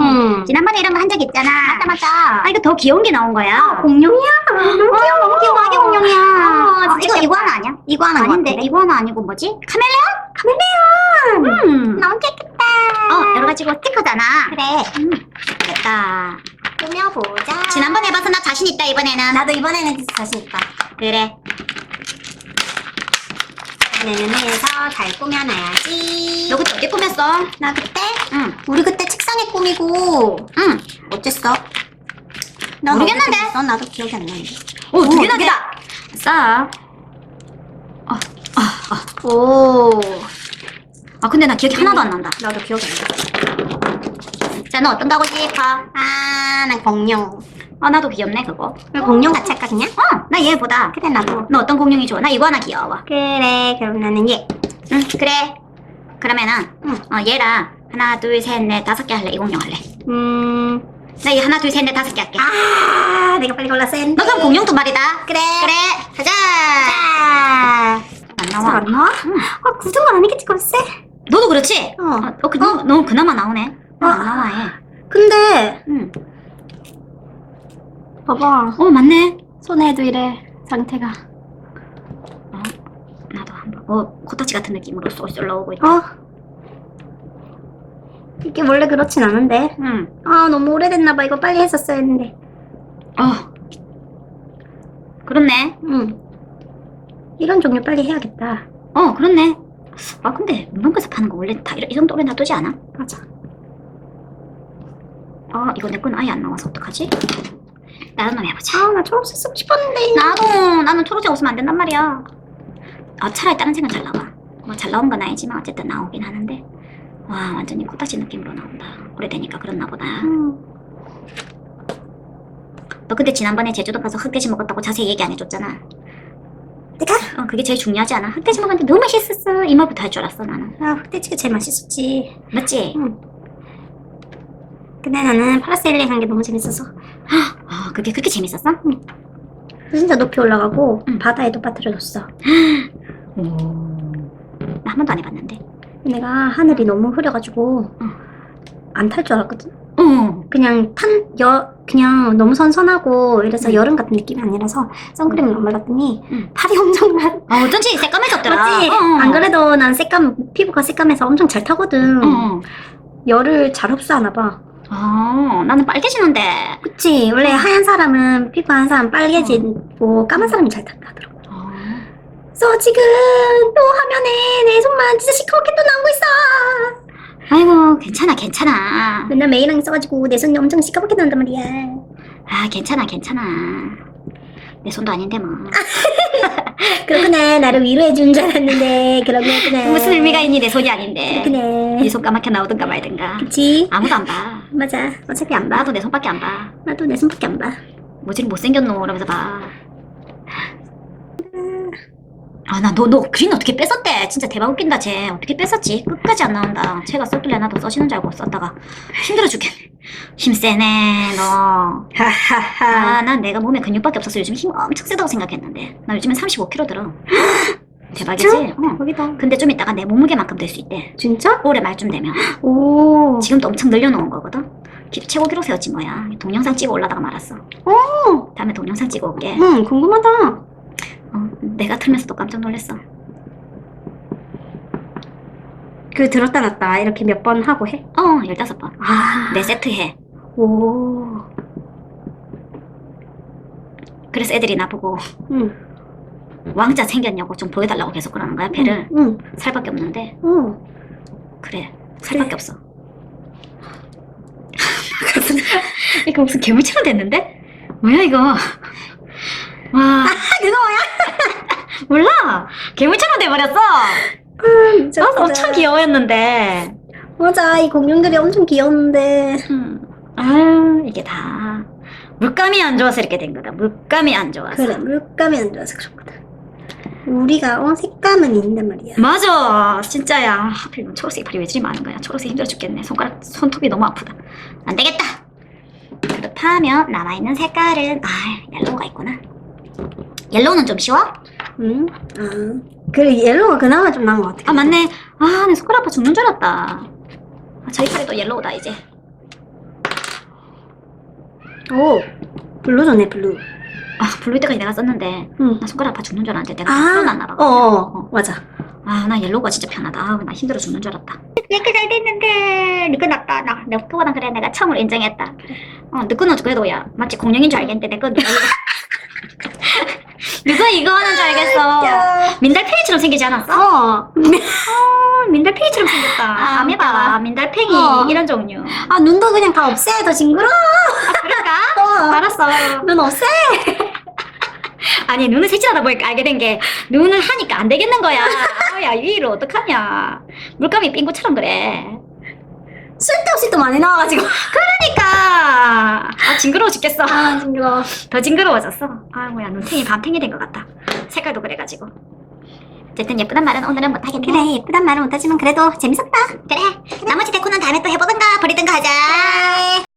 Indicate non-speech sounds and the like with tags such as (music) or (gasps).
음. 지난번에 이런 거 한 적 있잖아. 맞다 맞다. 아, 이거 더 귀여운 게 나온 거야. 공룡이야. 너무 귀여워. 너무 귀여워. 아기 공룡이야. 어, 어, 진짜 이거. 이거는 아니야? 이거는 아닌데? 이거는 아니고 뭐지? 카멜레온? 카멜레온. 음. 너무 깨끗다. 어, 여러 가지고 스티커잖아. 그래. 됐다. 꾸며보자. 지난번에 해봐서 나 자신 있다, 이번에는. 나도 이번에는 진짜 자신 있다. 그래. 이번에는 해서 잘 꾸며놔야지. 너 그때 어디 꾸몄어? 나 그때 응. 우리 그때 책상에 꾸미고 응. 어땠어? 넌 모르겠는데? 했어? 나도 기억이 안 나는데. 오, 두 오, 개나. 개다. 싸. 오. 아, 근데 나 기억이 하나도 안 난다. 나도 기억이 안 나. 자, 너 어떤 거 하고 싶어? 아, 난 공룡. 아, 나도 귀엽네, 그거. 그럼 공룡 같이 할까 그냥? 어, 나 얘보다. 그래 나도. 너 어떤 공룡이 좋아? 나 이거 하나 귀여워. 그래 그럼 나는 얘. 응, 그래. 그러면은, 응. 어, 얘랑 하나, 둘, 셋, 넷, 다섯 개 할래. 이 공룡 할래. 음. 나얘 하나, 둘, 셋, 넷, 다섯 개 할게. 아, 내가 빨리 골랐어. 너 그럼 공룡 두 마리다. 그래. 그래, 가자. 자. 안잘 나와. 안 나와? 응. 아, 구성은 아니겠지, 글쎄. 너도 그렇지? 어. 어, 어, 그, 너, 너 그나마 나오네. 나안 어. 나와, 얘. 근데, 응. 봐봐. 어, 맞네. 손에도 이래, 상태가. 어, 나도 한 번. 어, 코타치 같은 느낌으로 쏠쏠 나오고 있다. 어? 이게 원래 그렇진 않은데. 응. 아, 너무 오래됐나봐. 이거 빨리 했었어야 했는데. 어. 그렇네. 응. 이런 종류 빨리 해야겠다. 어, 그렇네. 아, 근데 문방구에서 파는 거 원래 다이 정도로 놔두지 않아? 맞아. 아, 이거 내 건 아예 안 나와서 어떡하지? 다른 놈 해보자. 아, 나 초록색 쓰고 싶었는데. 나도, 나는 초록색 없으면 안 된단 말이야. 아, 차라리 다른 색은 잘 나와. 뭐 잘 나온 건 아니지만 어쨌든 나오긴 하는데. 와, 완전히 코딱지 느낌으로 나온다. 오래되니까 그렇나 보다. 음. 너 그때 지난번에 제주도 가서 흑돼지 먹었다고 자세히 얘기 안 해줬잖아. 내가? 어, 그게 제일 중요하지 않아? 흑돼지 먹었는데 너무 맛있었어. 이 말부터 할 줄 알았어, 나는. 아, 흑돼지가 제일 맛있었지. 맞지? 근데 나는 파라세일링 한 게 너무 재밌어서. 아, 그게 그렇게 재밌었어? 진짜 높이 올라가고, 응. 바다에도 빠뜨려줬어. 오. 나한 번도 안 해봤는데. 내가 하늘이 너무 흐려가지고, 응. 안탈 줄 알았거든. 어. 그냥 탄, 여, 그냥 너무 선선하고, 이래서 응. 여름 같은 느낌이 아니라서, 선크림을 안 발랐더니, 응. 팔이 엄청 나. 아, 어쩐지 새까매졌더라. 맞지? 어, 어. 안 그래도 난 새까매, 피부가 새까매서 엄청 잘 타거든. 어, 어. 열을 잘 흡수하나 봐. 아, 나는 빨개지는데. 그치? 원래 하얀 사람은, 피부 하얀 사람 빨개지고, 까만 사람이 잘 타더라고. 아, 그래서 지금 또 화면에 내 손만 진짜 시커멓게 또 나오고 있어. 아이고, 괜찮아, 괜찮아. 맨날 메이랑 있어가지고 내 손이 엄청 시커멓게 나온단 말이야. 아, 괜찮아, 괜찮아. 내 손도 아닌데 뭐. (laughs) (laughs) 그렇구나. 나를 위로해 준 줄 알았는데, 그런 거였구나. 무슨 의미가 있니? 내 손이 아닌데. 그렇구나. 네손 까맣게 나오든가 말든가. 그치? 아무도 안 봐. 맞아. 어차피 안 봐. 나도 내 손밖에 안 봐. 나도 내 손밖에 안 봐. 뭐지 못생겼노? 이러면서 봐. 아, 나 너, 너 그린 어떻게 뺐었대? 진짜 대박 웃긴다, 쟤. 어떻게 뺐었지? 끝까지 안 나온다. 쟤가 썼길래 나도 써시는 줄 알고 썼다가 힘들어 죽겠네. 힘세네, 너. 하하하. 아, 난 내가 몸에 근육밖에 없어서 요즘 힘 엄청 세다고 생각했는데. 나 요즘엔 35kg 들어. (gasps) 대박이지? 진짜? 어. 거기다. 근데 좀 이따가 내 몸무게만큼 될 수 있대. 진짜? 올해 말쯤 되면. 오. 지금도 엄청 늘려놓은 거거든? 기- 최고 기록 세웠지 뭐야. 동영상 찍어 올라다가 말았어. 오. 다음에 동영상 찍어 올게. 응, 궁금하다. 어, 내가 틀면서도 깜짝 놀랐어. 그 들었다 놨다 이렇게 몇 번 하고 해? 어, 15번. 아. 네 세트 해. 오. 그래서 애들이 나보고 응. 왕자 생겼냐고 좀 보여달라고 계속 그러는 거야, 배를. 응. 살밖에 없는데. 응. 그래, 살밖에 없어. (laughs) 이거 무슨 괴물처럼 됐는데? 뭐야, 이거? 와, 그거 뭐야? (laughs) 몰라! 괴물처럼 돼버렸어! 음, 난 엄청 귀여웠는데. 맞아, 이 공룡들이 엄청 귀여운데. 음. 아유, 이게 다. 물감이 안 좋아서 이렇게 된 거다. 물감이 안 좋아서. 그래, 물감이 안 좋아서 그렇거든. 우리가 어 색감은 있는단 말이야. 맞아 진짜야 하필 초록색 팔이 왜 저리 많은 거야 초록색 힘들어 죽겠네 손가락 손톱이 너무 아프다 안 되겠다 그렇다면 남아 있는 색깔은 아 옐로우가 있구나 옐로우는 좀 쉬워? 응? 아, 그래 옐로우가 그나마 좀 나은 것 같아. 아 맞네 아 내 손가락 아파 죽는 줄 알았다 아, 저희 팔이 또 옐로우다 이제 오, 블루 좋네, 블루. 아 블루 때까지 내가 썼는데 응. 나 손가락 아파 죽는 줄 알았는데 내가 아, 풀어놨나 봐. 어, 어, 맞아. 아나 옐로우가 진짜 편하다. 아우, 나 힘들어 죽는 줄 알았다. 내거 잘 됐는데 니거 낫다. 나 내가 그거보단 그래 내가 처음으로 인정했다. 어내 거는 그래도 야 마치 공룡인 줄 알겠는데 내거 누가 (laughs) 누가 이거 하는 줄 알겠어. 민달팽이처럼 생기지 않았어? 어. 어, 민달팽이처럼 생겼다. 아, 아메바, 웃겨라. 민달팽이 어. 이런 종류. 아, 눈도 그냥 다 없애, 더 징그러. 그럴까? 어. 알았어. 눈 없애. (laughs) 아니 눈을 색칠하다 보니까 알게 된 게 눈을 하니까 안 되겠는 거야. 아, 야, 이 일을 어떡하냐. 물감이 빙고처럼 그래. 쓸데없이 또 많이 나와가지고. (laughs) 그러니까 아 징그러워 죽겠어. 아, 징그러. (laughs) 더 징그러워졌어. 아이고야 눈탱이 밤탱이 된 것 같다. 색깔도 그래가지고. 어쨌든 예쁘단 말은 오늘은 못하겠네. 그래, 예쁘단 말은 못하지만 그래도 재밌었다. 그래. 나머지 데코는 다음에 또 해보든가 버리든가 하자.